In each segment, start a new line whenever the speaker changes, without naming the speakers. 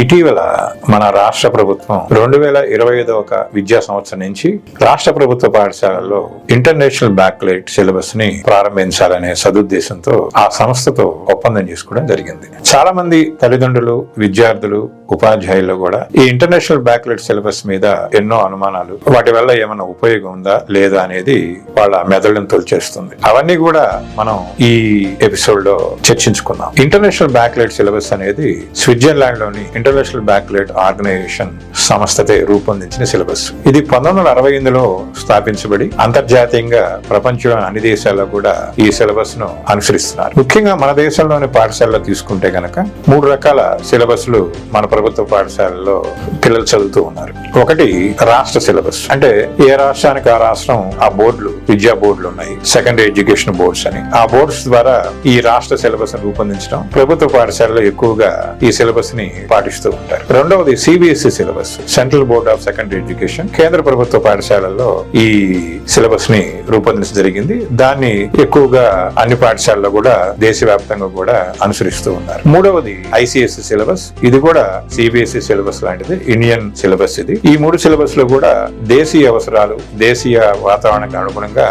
ఇటీవల మన రాష్ట్ర ప్రభుత్వం రెండు వేల ఇరవై ఐదవ ఒక విద్యా సంవత్సరం నుంచి రాష్ట్ర ప్రభుత్వ పాఠశాలలో ఇంటర్నేషనల్ బ్యాక్లైట్ సిలబస్ని ప్రారంభించాలనే సదుద్దేశంతో ఆ సంస్థతో ఒప్పందం చేసుకోవడం జరిగింది. చాలా మంది తల్లిదండ్రులు విద్యార్థులు ఉపాధ్యాయులు కూడా ఈ ఇంటర్నేషనల్ బ్యాక్లైట్ సిలబస్ మీద ఎన్నో అనుమానాలు వాటి వల్ల ఏమైనా ఉపయోగం ఉందా లేదా అనేది వాళ్ళ మెదడును తొలిచేస్తుంది. అవన్నీ కూడా మనం ఈ ఎపిసోడ్లో చర్చించుకుందాం. ఇంటర్నేషనల్ బ్యాక్లైట్ సిలబస్ అనేది స్విట్జర్లాండ్లోని ఇంటర్నేషనల్ బ్యాక్లెట్ ఆర్గనైజేషన్ సంస్థతే రూపొందించిన సిలబస్. ఇది పంతొమ్మిది వందల అరవై ఎనిమిదిలో స్థాపించబడి అంతర్జాతీయంగా ప్రపంచంలోని అన్ని దేశాల్లో కూడా ఈ సిలబస్ను అనుసరిస్తున్నారు. ముఖ్యంగా మన దేశంలోని పాఠశాలలో తీసుకుంటే గనక మూడు రకాల సిలబస్లు మన ప్రభుత్వ పాఠశాలల్లో పిల్లలు చదువుతూ ఉన్నారు. ఒకటి రాష్ట్ర సిలబస్. అంటే ఏ రాష్ట్రానికి ఆ రాష్ట్రం ఆ బోర్డులు విద్యా బోర్డులు ఉన్నాయి. సెకండరీ ఎడ్యుకేషన్ బోర్డ్స్ అని. ఆ బోర్డ్స్ ద్వారా ఈ రాష్ట్ర సిలబస్ రూపొందించడం ప్రభుత్వ పాఠశాలలో ఎక్కువగా ఈ సిలబస్ని పాటిస్తూ ఉంటారు. రెండవది CBSE syllabus central board of secondary education కేంద్ర ప్రభుత్వ పాఠశాలల్లో ఈ సిలబస్ని రూపొందించడం జరిగింది. దాన్ని ఎక్కువగా అన్ని పాఠశాలలో కూడా దేశవ్యాప్తంగా కూడా అనుసరిస్తూ ఉన్నారు. మూడవది ఐసిఎస్సి సిలబస్ ఇది కూడా సిబిఎస్ఈ సిలబస్ లాంటిది. ఇండియన్ సిలబస్ ఇది. ఈ మూడు సిలబస్లో కూడా దేశీయ అవసరాలు దేశీయ వాతావరణానికి అనుగుణంగా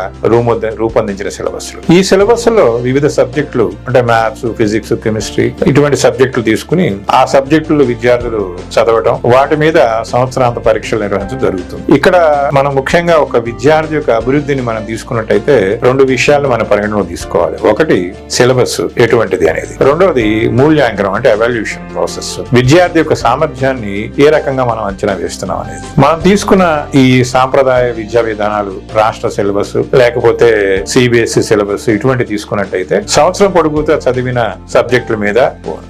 రూపొందించిన సిలబస్ ఈ సిలబస్లో వివిధ సబ్జెక్టులు అంటే మ్యాథ్స్ ఫిజిక్స్ కెమిస్ట్రీ ఇటువంటి సబ్జెక్టులు తీసుకుని ఆ సబ్జెక్టులు విద్యార్థులు చదవటం వాటి మీద సంవత్సరాంత పరీక్షలు నిర్వహించడం జరుగుతుంది. ఇక్కడ మనం ముఖ్యంగా ఒక విద్యార్థి యొక్క అభివృద్ధిని మనం తీసుకున్నట్టయితే రెండు విషయాలు మన పరిగణలో తీసుకోవాలి. ఒకటి సిలబస్ ఎటువంటిది అనేది. రెండవది మూల్యాంకనం అంటే ఎవాల్యూషన్ ప్రాసెస్ విద్యార్థి యొక్క సామర్థ్యాన్ని ఏ రకంగా మనం అంచనా వేస్తున్నాం అనేది. మనం తీసుకున్న ఈ సాంప్రదాయ విద్యా విధానాలు రాష్ట్ర సిలబస్ లేకపోతే సిబిఎస్ఈ సిలబస్ ఇటువంటి తీసుకున్నట్టయితే సంవత్సరం పొడుగుతా చదివిన సబ్జెక్టుల మీద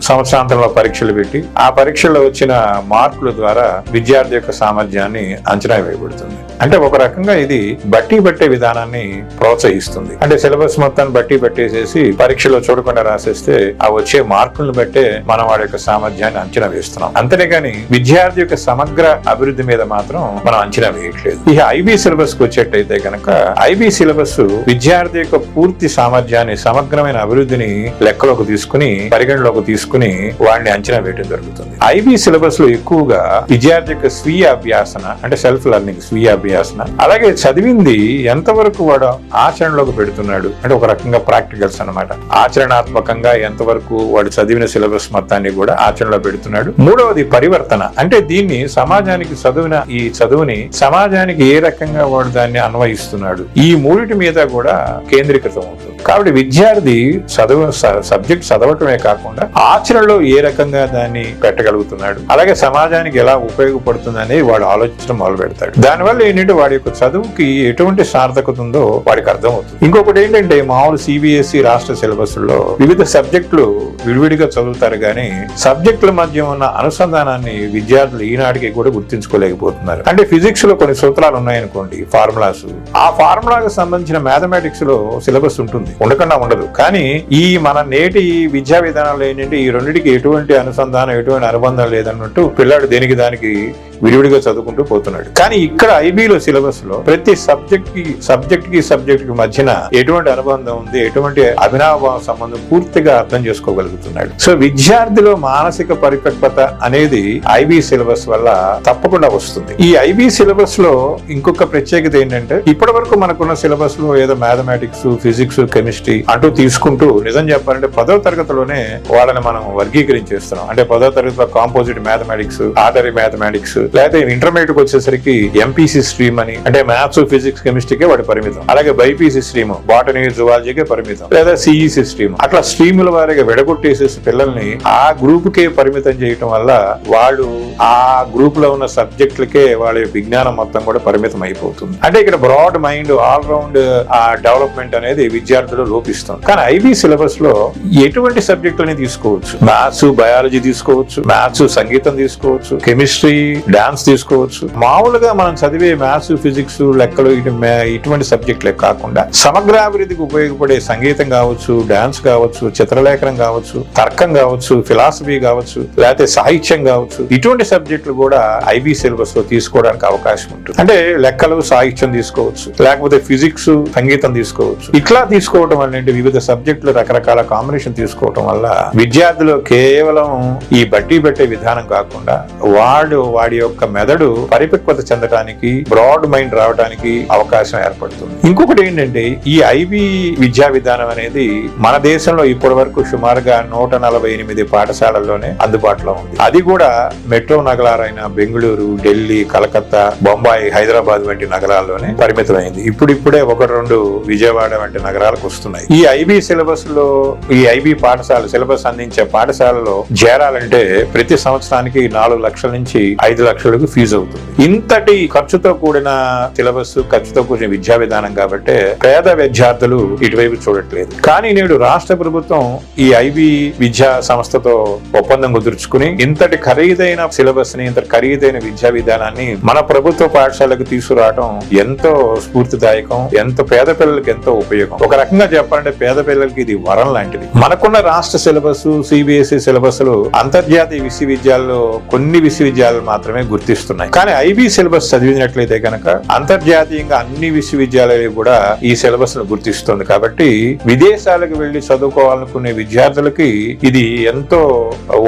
సంవత్సరాంతంలో పరీక్షలు పెట్టి ఆ పరీక్ష పరీక్షల్లో వచ్చిన మార్కుల ద్వారా విద్యార్థి యొక్క సామర్థ్యాన్ని అంచనా వేయబడుతుంది. అంటే ఒక రకంగా ఇది బట్టి పట్టే విధానాన్ని ప్రోత్సహిస్తుంది. అంటే సిలబస్ మొత్తాన్ని బట్టి పెట్టేసేసి పరీక్షలో చూడకుండా రాసేస్తే ఆ వచ్చే మార్కులను బట్టే మనం వాడి యొక్క సామర్థ్యాన్ని అంచనా వేస్తున్నాం. అంతేగాని విద్యార్థి యొక్క సమగ్ర అభివృద్ధి మీద మాత్రం మనం అంచనా వేయట్లేదు. ఈ ఐబీ సిలబస్కు వచ్చేటైతే కనుక ఐబీ సిలబస్ విద్యార్థి యొక్క పూర్తి సామర్థ్యాన్ని సమగ్రమైన అభివృద్ధిని లెక్కలోకి తీసుకుని పరిగణలోకి తీసుకుని వాడిని అంచనా వేయడం జరుగుతుంది. ఐబీ సిలబస్లో ఎక్కువగా విద్యార్థి యొక్క స్వీయ అభ్యాసన అంటే సెల్ఫ్ లెర్నింగ్ స్వీయ అభ్యాసన అలాగే చదివింది ఎంతవరకు వాడు ఆచరణలోకి పెడుతున్నాడు అంటే ఒక రకంగా ప్రాక్టికల్స్ అన్నమాట. ఆచరణాత్మకంగా ఎంతవరకు వాడు చదివిన సిలబస్ మొత్తాన్ని కూడా ఆచరణలో పెడుతున్నాడు. మూడవది పరివర్తన అంటే దీన్ని సమాజానికి చదివిన ఈ చదువుని సమాజానికి ఏ రకంగా వాడు దాన్ని అన్వయిస్తున్నాడు ఈ మూడిటి మీద కూడా కేంద్రీకృతం అవుతుంది. కాబట్టి విద్యార్థి చదువు సబ్జెక్ట్ చదవటమే కాకుండా ఆచరణలో ఏ రకంగా దాన్ని చేయగలుగుతున్నాడు. అలాగే సమాజానికి ఎలా ఉపయోగపడుతుంది అనేది వాడు ఆలోచించడం మొదలు పెడతాడు దానివల్ల ఏంటంటే వాడి యొక్క చదువుకి ఎటువంటి సార్థకత ఉందో వాడికి అర్థం అవుతుంది ఇంకొకటి ఏంటంటే మామూలు సిబిఎస్ఈ రాష్ట్ర సిలబస్లో వివిధ సబ్జెక్టులు విడివిడిగా చదువుతారు కానీ సబ్జెక్టుల మధ్య ఉన్న అనుసంధానాన్ని విద్యార్థులు ఈనాటికి కూడా గుర్తించుకోలేకపోతున్నారు. అంటే ఫిజిక్స్లో కొన్ని సూత్రాలు ఉన్నాయనుకోండి ఫార్ములాస్. ఆ ఫార్ములాకు సంబంధించిన మ్యాథమెటిక్స్లో సిలబస్ ఉంటుంది. ఉండకుండా ఉండదు. కానీ ఈ మన నేటి విద్యా విధానాలు ఏంటంటే ఈ రెండింటికి ఎటువంటి అనుసంధానం ఎటువంటి సంబంధం లేదన్నట్టు పిల్లాడు దేనికి దానికి విడివిడిగా చదువుకుంటూ పోతున్నాడు. కానీ ఇక్కడ ఐబీలో సిలబస్లో ప్రతి సబ్జెక్ట్కి సబ్జెక్ట్కి సబ్జెక్ట్కి మధ్యన ఎటువంటి అనుబంధం ఉంది ఎటువంటి అభినవ సంబంధం పూర్తిగా అర్థం చేసుకోగలుగుతున్నాడు. సో విద్యార్థిలో మానసిక పరిపక్వత అనేది ఐబీ సిలబస్ వల్ల తప్పకుండా వస్తుంది. ఈ ఐబీ సిలబస్లో ఇంకొక ప్రత్యేకత ఏంటంటే ఇప్పటి వరకు మనకున్న సిలబస్లో ఏదో మ్యాథమెటిక్స్ ఫిజిక్స్ కెమిస్ట్రీ అంటూ తీసుకుంటూ నిజం చెప్పాలంటే పదో తరగతిలోనే వాళ్ళని మనం వర్గీకరించేస్తున్నాం. అంటే పదో తరగతిలో కాంపోజిట్ మ్యాథమెటిక్స్ ఆర్డరీ మ్యాథమెటిక్స్ లేకపోతే ఇంటర్మీడియట్ వచ్చేసరికి ఎంపీసీ స్ట్రీమ్ అని అంటే మ్యాథ్స్ ఫిజిక్స్ కెమిస్ట్రీకే వాడి పరిమితం. అలాగే బైపీసీ స్ట్రీమ్ బాటనీ జువాలజీకే పరిమితం. లేదా సిఈసి స్ట్రీమ్ అట్లా స్ట్రీముల వారిగా విడగొట్టేసేసి పిల్లల్ని ఆ గ్రూప్ కే పరిమితం చేయటం వల్ల వాళ్ళు ఆ గ్రూప్లో ఉన్న సబ్జెక్టులకే వాళ్ళ విజ్ఞానం మొత్తం కూడా పరిమితం అయిపోతుంది. అంటే ఇక్కడ బ్రాడ్ మైండ్ ఆల్ రౌండ్ ఆ డెవలప్మెంట్ అనేది విద్యార్థులు లోపిస్తుంది కానీ ఐబీ సిలబస్లో ఎటువంటి సబ్జెక్టులని తీసుకోవచ్చు? మ్యాథ్స్ బయాలజీ తీసుకోవచ్చు మ్యాథ్స్ సంగీతం తీసుకోవచ్చు కెమిస్ట్రీ డాన్స్ తీసుకోవచ్చు. మామూలుగా మనం చదివే మ్యాథ్స్ ఫిజిక్స్ లెక్కలు ఇటు ఇటువంటి సబ్జెక్టులే కాకుండా సమగ్రాభివృద్ధికి ఉపయోగపడే సంగీతం కావచ్చు డాన్స్ కావచ్చు చిత్రలేఖనం కావచ్చు తర్కం కావచ్చు ఫిలాసఫీ కావచ్చు లేకపోతే సాహిత్యం కావచ్చు. ఇటువంటి సబ్జెక్టులు కూడా ఐబీ సిలబస్లో తీసుకోవడానికి అవకాశం ఉంటుంది. అంటే లెక్కలు సాహిత్యం తీసుకోవచ్చు. లేకపోతే ఫిజిక్స్ సంగీతం తీసుకోవచ్చు. ఇట్లా తీసుకోవడం వల్ల వివిధ సబ్జెక్టులు రకరకాల కాంబినేషన్ తీసుకోవడం వల్ల విద్యార్థులు కేవలం ఈ బట్టి పెట్టే విధానం కాకుండా వాడు వాడి యొక్క మెదడు పరిపక్వత చెందడానికి బ్రాడ్ మైండ్ రావడానికి అవకాశం ఏర్పడుతుంది. ఇంకొకటి ఏంటంటే ఈ ఐబీ విద్యా విధానం అనేది మన దేశంలో ఇప్పటి వరకు సుమారుగా నూట నలభై ఎనిమిది పాఠశాలల్లోనే అందుబాటులో ఉంది. అది కూడా మెట్రో నగరాలైన బెంగళూరు ఢిల్లీ కలకత్తా బొంబాయి హైదరాబాద్ వంటి నగరాల్లోనే పరిమితమైంది. ఇప్పుడిప్పుడే ఒకటి రెండు విజయవాడ వంటి నగరాలకు వస్తున్నాయి. ఈ ఐబీ సిలబస్లో ఈ ఐబీ పాఠశాల సిలబస్ అందించే పాఠశాలలో చేరాలంటే ప్రతి సంవత్సరానికి నాలుగు లక్షల నుంచి ఐదు లక్షలకు ఫీజు అవుతుంది. ఇంతటి ఖర్చుతో కూడిన సిలబస్ ఖర్చుతో కూడిన విద్యా విధానం కాబట్టి పేద విద్యార్థులు ఇటువైపు చూడట్లేదు. కానీ నేడు రాష్ట్ర ప్రభుత్వం ఈ ఐబీ విద్యా సంస్థతో ఒప్పందం కుదుర్చుకుని ఇంతటి ఖరీదైన సిలబస్ని ఇంత ఖరీదైన విద్యా విధానాన్ని మన ప్రభుత్వ పాఠశాలకు తీసుకురావడం ఎంతో స్ఫూర్తిదాయకం ఎంతో పేద పిల్లలకి ఎంతో ఉపయోగం. ఒక రకంగా చెప్పాలంటే పేద పిల్లలకి ఇది వరం లాంటిది. మనకున్న రాష్ట్ర సిలబస్ సిబిఎస్ఈ సిలబస్ అంతర్జాతీయ విశ్వవిద్యాలయాల్లో కొన్ని విశ్వవిద్యాలయాలు మాత్రమే గుర్తిస్తున్నాయి. కానీ ఐబీ సిలబస్ చదివినట్లయితే కనుక అంతర్జాతీయంగా అన్ని విశ్వవిద్యాలయాలు కూడా ఈ సిలబస్ను గుర్తిస్తుంది. కాబట్టి విదేశాలకు వెళ్ళి చదువుకోవాలనుకునే విద్యార్థులకి ఇది ఎంతో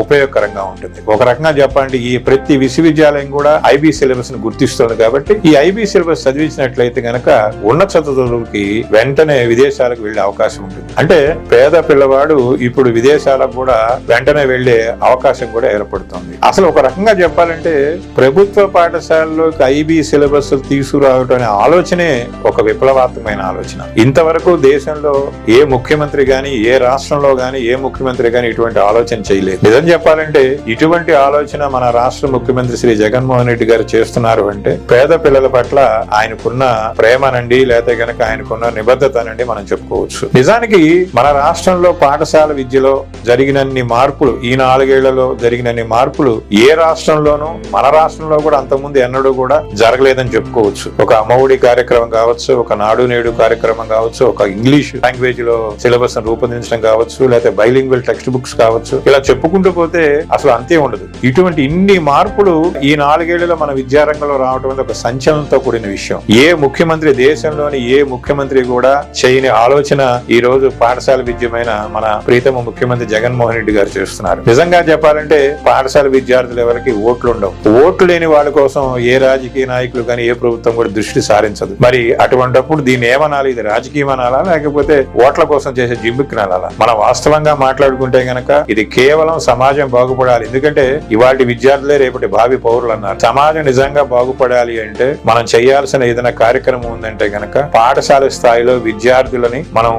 ఉపయోగకరంగా ఉంటుంది. ఒక రకంగా చెప్పాలంటే ఈ ప్రతి విశ్వవిద్యాలయం కూడా ఐబీ సిలబస్ను గుర్తిస్తుంది కాబట్టి ఈ ఐబీ సిలబస్ చదివించినట్లయితే గనక ఉన్నత చదువులకి వెంటనే విదేశాలకు వెళ్ళే అవకాశం ఉంటుంది. అంటే పేద పిల్లవాడు ఇప్పుడు విదేశాలకు కూడా వెంటనే వెళ్ళే అవకాశం కూడా ఏర్పడుతుంది. అసలు ఒక రకంగా చెప్పాలంటే ప్రభుత్వ పాఠశాలలోకి ఐబీ సిలబస్ తీసుకురావడం అనే ఆలోచనే ఒక విప్లవాత్మకమైన ఆలోచన. ఇంతవరకు దేశంలో ఏ ముఖ్యమంత్రి గాని ఏ రాష్ట్రంలో గాని ఏ ముఖ్యమంత్రి గాని ఇటువంటి ఆలోచన చేయలేదు. నిజం చెప్పాలంటే ఇటువంటి ఆలోచన మన రాష్ట్ర ముఖ్యమంత్రి శ్రీ జగన్మోహన్ రెడ్డి గారు చేస్తున్నారు అంటే పేద పిల్లల పట్ల ఆయనకున్న ప్రేమనండి లేకపోతే గనక ఆయనకున్న నిబద్ధత అనండి మనం చెప్పుకోవచ్చు. నిజానికి మన రాష్ట్రంలో పాఠశాల విద్యలో జరిగినన్ని మార్పులు ఈ నాలుగేళ్ళలో జరిగినన్ని మార్పులు ఏ రాష్ట్రంలోనూ మన రాష్ట్రంలో కూడా అంతకుముందు ఎన్నడూ కూడా జరగలేదని చెప్పుకోవచ్చు. ఒక అమ్మఒడి కార్యక్రమం కావచ్చు ఒక నాడు నేడు కార్యక్రమం కావచ్చు ఒక ఇంగ్లీష్ లాంగ్వేజ్లో సిలబస్ రూపొందించడం కావచ్చు లేకపోతే బైలింగ్వల్ టెక్స్ట్ బుక్స్ కావచ్చు. ఇలా చెప్పుకుంటూ పోతే అసలు అంతే ఉండదు. ఇటువంటి ఇన్ని మార్పులు ఈ నాలుగేళ్ళలో మన విద్యారంగంలో రావడం అనేది ఒక సంచలనంతో కూడిన విషయం. ఏ ముఖ్యమంత్రి దేశంలోని ఏ ముఖ్యమంత్రి కూడా చేయని ఆలోచన ఈ రోజు పాఠశాల విద్యమైన మన ప్రీతమ ముఖ్యమంత్రి జగన్మోహన్ రెడ్డి గారు చేస్తున్నారు. నిజంగా చెప్పాలంటే పాఠశాల విద్యార్థులు ఎవరికి ఓట్లు ఉండవు. ఓట్లు లేని వాళ్ళ కోసం ఏ రాజకీయ నాయకులు కానీ ఏ ప్రభుత్వం కూడా దృష్టి సారించదు. మరి అటువంటప్పుడు దీన్ని ఏమనాలి? ఇది రాజకీయం అనాలా? లేకపోతే ఓట్ల కోసం చేసే జిమ్మిక్కి అనాలా మనం వాస్తవంగా మాట్లాడుకుంటే గనక ఇది కేవలం సమాజం బాగుపడాలి. ఎందుకంటే ఇవాటి విద్యార్థులే రేపటి భావి పౌరులు అన్నారు. సమాజం నిజంగా బాగుపడాలి అంటే మనం చేయాల్సిన ఏదైనా కార్యక్రమం ఉందంటే గనక పాఠశాల స్థాయిలో విద్యార్థులని మనం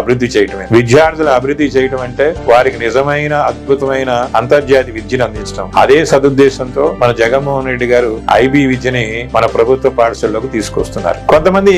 అభివృద్ధి చేయటమే. విద్యార్థుల అభివృద్ధి చేయటం అంటే వారికి నిజమైన అద్భుతమైన అంతర్జాతీయ విద్యను అందించడం అదే సదుద్దేశంతో మన జగన్మోహన్ రెడ్డి గారు ఐబీ విద్యని మన ప్రభుత్వ పాఠశాలలోకి తీసుకొస్తున్నారు. కొంతమంది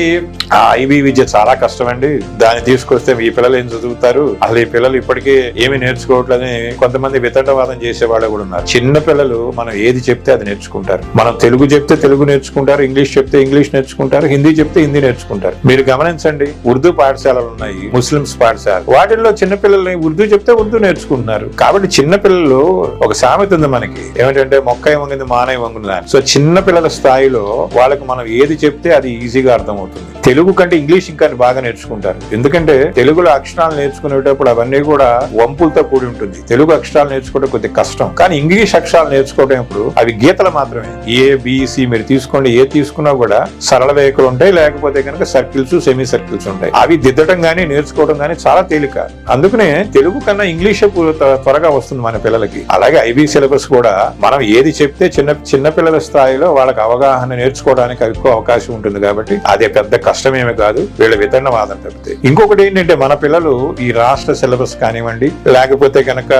ఆ ఐబీ విద్య చాలా కష్టం అండి దాన్ని తీసుకొస్తే ఈ పిల్లలు ఏం చదువుతారు? అసలు ఈ పిల్లలు ఇప్పటికే ఏమి నేర్చుకోవట్లేదని కొంతమంది వితటవాదం చేసే వాళ్ళు కూడా ఉన్నారు. చిన్న పిల్లలు మనం ఏది చెప్తే అది నేర్చుకుంటారు. మనం తెలుగు చెప్తే తెలుగు నేర్చుకుంటారు ఇంగ్లీష్ చెప్తే ఇంగ్లీష్ నేర్చుకుంటారు హిందీ చెప్తే హిందీ నేర్చుకుంటారు. మీరు గమనించండి ఉర్దూ పాఠశాలలు ఉన్నాయి ముస్లిమ్స్ పాఠశాల. వాటిల్లో చిన్న పిల్లల్ని ఉర్దూ చెప్తే ఉర్దూ నేర్చుకుంటున్నారు. కాబట్టి చిన్న పిల్లలు ఒక సామెత ఉంది మనకి. ఏమిటంటే మొక్క వంగింది మా వంగింది సో చిన్న పిల్లల స్థాయిలో వాళ్ళకి మనం ఏది చెప్తే అది ఈజీగా అర్థమవుతుంది. తెలుగు కంటే ఇంగ్లీష్ ఇంకా బాగా నేర్చుకుంటారు. ఎందుకంటే తెలుగులో అక్షరాలు నేర్చుకునేటప్పుడు అవన్నీ కూడా వంపులతో కూడి ఉంటుంది. తెలుగు అక్షరాలు నేర్చుకోవడం కొద్దిగా కష్టం. కానీ ఇంగ్లీష్ అక్షరాలు నేర్చుకోవడం ఇప్పుడు అవి గీతలు మాత్రమే. ఏ బిసి మీరు తీసుకోండి ఏ తీసుకున్నా కూడా సరళ రేఖలు ఉంటాయి లేకపోతే కనుక సర్కిల్స్ సెమీ సర్కిల్స్ ఉంటాయి. అవి దిద్దడం గానీ నేర్చుకోవడం గానీ చాలా తేలిక. అందుకనే తెలుగు కన్నా ఇంగ్లీష్ త్వరగా వస్తుంది మన పిల్లలకి. అలాగే ఐబీ సిలబస్ కూడా మనం ఏది చెప్తే చిన్న చిన్న పిల్లల స్థాయిలో వాళ్ళకి అవగాహన నేర్చుకోవడానికి ఎక్కువ అవకాశం ఉంటుంది కాబట్టి అదే పెద్ద కష్టమేమి కాదు. వీళ్ళ వితరణవాదం తప్పితే. ఇంకొకటి ఏంటంటే మన పిల్లలు ఈ రాష్ట్ర సిలబస్ కానివ్వండి లేకపోతే కనుక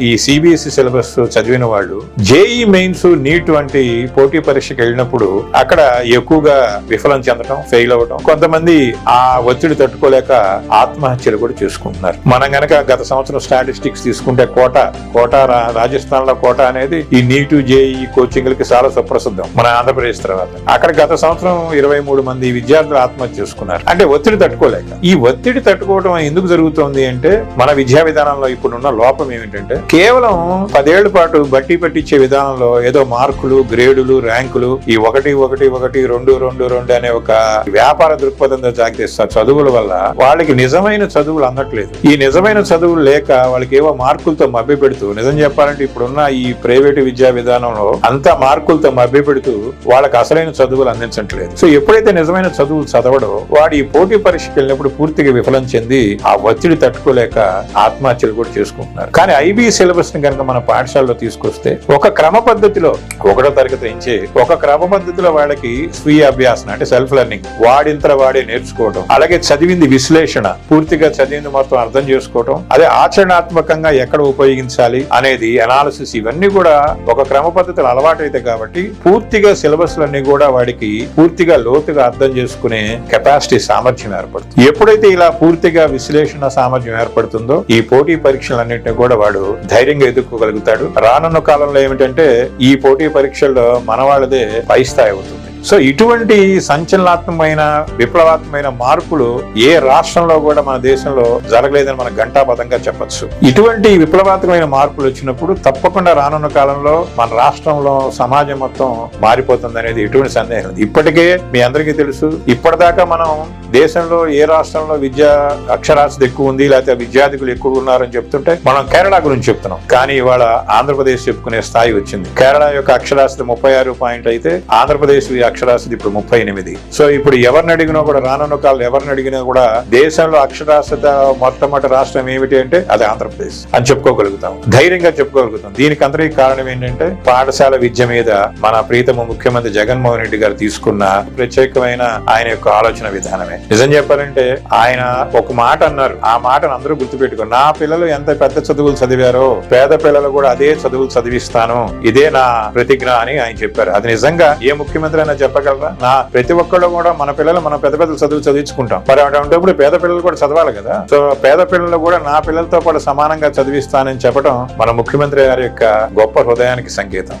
ఈ సిబిఎస్ఈ సిలబస్ చదివిన వాళ్ళు జేఈ మెయిన్స్ నీట్ వంటి పోటీ పరీక్షకి వెళ్ళినప్పుడు అక్కడ ఎక్కువగా విఫలం చెందడం ఫెయిల్ అవ్వడం కొంతమంది ఆ ఒత్తిడి తట్టుకోలేక ఆత్మహత్యలు కూడా చేసుకుంటున్నారు. మనం గనక గత సంవత్సరం స్టాటిస్టిక్స్ తీసుకుంటే కోట కోట రాజస్థాన్లో కోట అనేది ఈ నీటు జేఈ కో కోచింగ్లకి చాలా సుప్రసిద్ధం. మన ఆంధ్రప్రదేశ్ తర్వాత. అక్కడ గత సంవత్సరం ఇరవై మూడు మంది విద్యార్థులు ఆత్మహత్య చేసుకున్నారు. అంటే ఒత్తిడి తట్టుకోలేక. ఈ ఒత్తిడి తట్టుకోవడం ఎందుకు జరుగుతోంది అంటే మన విద్యా విధానంలో ఇప్పుడున్న లోపం ఏమిటంటే కేవలం పదేళ్ళ పాటు బట్టి పట్టించే విధానంలో ఏదో మార్కులు గ్రేడులు ర్యాంకులు ఈ ఒకటి ఒకటి ఒకటి రెండు రెండు రెండు అనే ఒక వ్యాపార దృక్పథంతో జాగ్రత్త చదువుల వల్ల వాళ్ళకి నిజమైన చదువులు అందట్లేదు. ఈ నిజమైన చదువులు లేక వాళ్ళకి ఏవో మార్కులతో మభ్య పెడుతూ నిజం చెప్పాలంటే ఇప్పుడున్న ఈ ప్రైవేటు విద్యా విధానంలో అంతా మార్కులతో మభ్యపెడుతూ వాళ్ళకి అసలైన చదువులు అందించట్లేదు. సో ఎప్పుడైతే నిజమైన చదువులు చదవడో వాడు ఈ పోటీ పరీక్షకి వెళ్ళినప్పుడు పూర్తిగా విఫలం చెంది ఆ ఒత్తిడి తట్టుకోలేక ఆత్మహత్యలు కూడా చేసుకుంటున్నారు. కానీ ఐబీ సిలబస్ని కనుక మన పాఠశాలలో తీసుకొస్తే ఒక క్రమ పద్ధతిలో ఒకటో తరగతి నుంచి ఒక క్రమ పద్ధతిలో వాళ్ళకి స్వీయ అభ్యాసన అంటే సెల్ఫ్ లెర్నింగ్ వాడింతర వాడే నేర్చుకోవడం అలాగే చదివింది విశ్లేషణ పూర్తిగా చదివింది మొత్తం అర్థం చేసుకోవడం అదే ఆచరణాత్మకంగా ఎక్కడ ఉపయోగించాలి అనేది అనాలిసిస్ ఇవన్నీ కూడా ఒక క్రమ పద్ధతిలో అలవాటు అలవాటైతే కాబట్టి పూర్తిగా సిలబస్ లన్నీ కూడా వాడికి పూర్తిగా లోతుగా అర్థం చేసుకునే కెపాసిటీ సామర్థ్యం ఏర్పడుతుంది. ఎప్పుడైతే ఇలా పూర్తిగా విశ్లేషణ సామర్థ్యం ఏర్పడుతుందో ఈ పోటీ పరీక్షలన్నింటినీ కూడా వాడు ధైర్యంగా ఎదుర్కోగలుగుతాడు. రానున్న కాలంలో ఏమిటంటే ఈ పోటీ పరీక్షల్లో మన వాళ్ళదే పై స్థాయి అవుతుంది. సో ఇటువంటి సంచలనాత్మకమైన విప్లవాత్మకమైన మార్పులు ఏ రాష్ట్రంలో కూడా మన దేశంలో జరగలేదని మనం ఘంటాపథంగా చెప్పచ్చు. ఇటువంటి విప్లవాత్మకమైన మార్పులు వచ్చినప్పుడు తప్పకుండా రానున్న కాలంలో మన రాష్ట్రంలో సమాజం మొత్తం మారిపోతుంది అనేది ఎటువంటి సందేహం. ఇప్పటికే మీ అందరికీ తెలుసు ఇప్పటిదాకా మనం దేశంలో ఏ రాష్ట్రంలో విద్యా అక్షరాస్యత ఎక్కువ ఉంది లేకపోతే విద్యార్థికులు ఎక్కువ ఉన్నారని చెప్తుంటే మనం కేరళ గురించి చెప్తున్నాం. కానీ ఇవాళ ఆంధ్రప్రదేశ్ చెప్పుకునే స్థాయి వచ్చింది. కేరళ యొక్క అక్షరాస్యత ముప్పై ఆరు పాయింట్ అయితే ఆంధ్రప్రదేశ్ అక్షరాస్యత ఇప్పుడు ముప్పై ఎనిమిది. సో ఇప్పుడు ఎవరిని అడిగినా కూడా రానున్న కాలం ఎవరిని అడిగినా కూడా దేశంలో అక్షరాస్యత మొట్టమొదటి రాష్ట్రం ఏమిటి అంటే అది ఆంధ్రప్రదేశ్ అని చెప్పుకోగలుగుతాం. ధైర్యంగా చెప్పుకోగలుగుతాం. దీనికి అందరికీ కారణం ఏంటంటే పాఠశాల విద్య మీద మన ప్రీతమ ముఖ్యమంత్రి జగన్మోహన్ రెడ్డి గారు తీసుకున్న ప్రత్యేకమైన ఆయన యొక్క ఆలోచన విధానమే. నిజం చెప్పాలంటే ఆయన ఒక మాట అన్నారు. ఆ మాటను అందరూ గుర్తుపెట్టుకో నా పిల్లలు ఎంత పెద్ద చదువులు చదివారో పేద పిల్లలు కూడా అదే చదువులు చదివిస్తాను. ఇదే నా ప్రతిజ్ఞ అని ఆయన చెప్పారు. అది నిజంగా ఏ ముఖ్యమంత్రి అయినా చెప్పగలరా? నా ప్రతి ఒక్కళ్ళు కూడా మన పిల్లలు మనం పెద్ద పెద్ద చదువు చదివించుకుంటాం. మరి అటువంటిప్పుడు పేద పిల్లలు కూడా చదవాలి కదా? సో పేద పిల్లలు కూడా నా పిల్లలతో పాటు సమానంగా చదివిస్తానని చెప్పడం మన ముఖ్యమంత్రి గారి యొక్క గొప్ప హృదయానికి సంకేతం.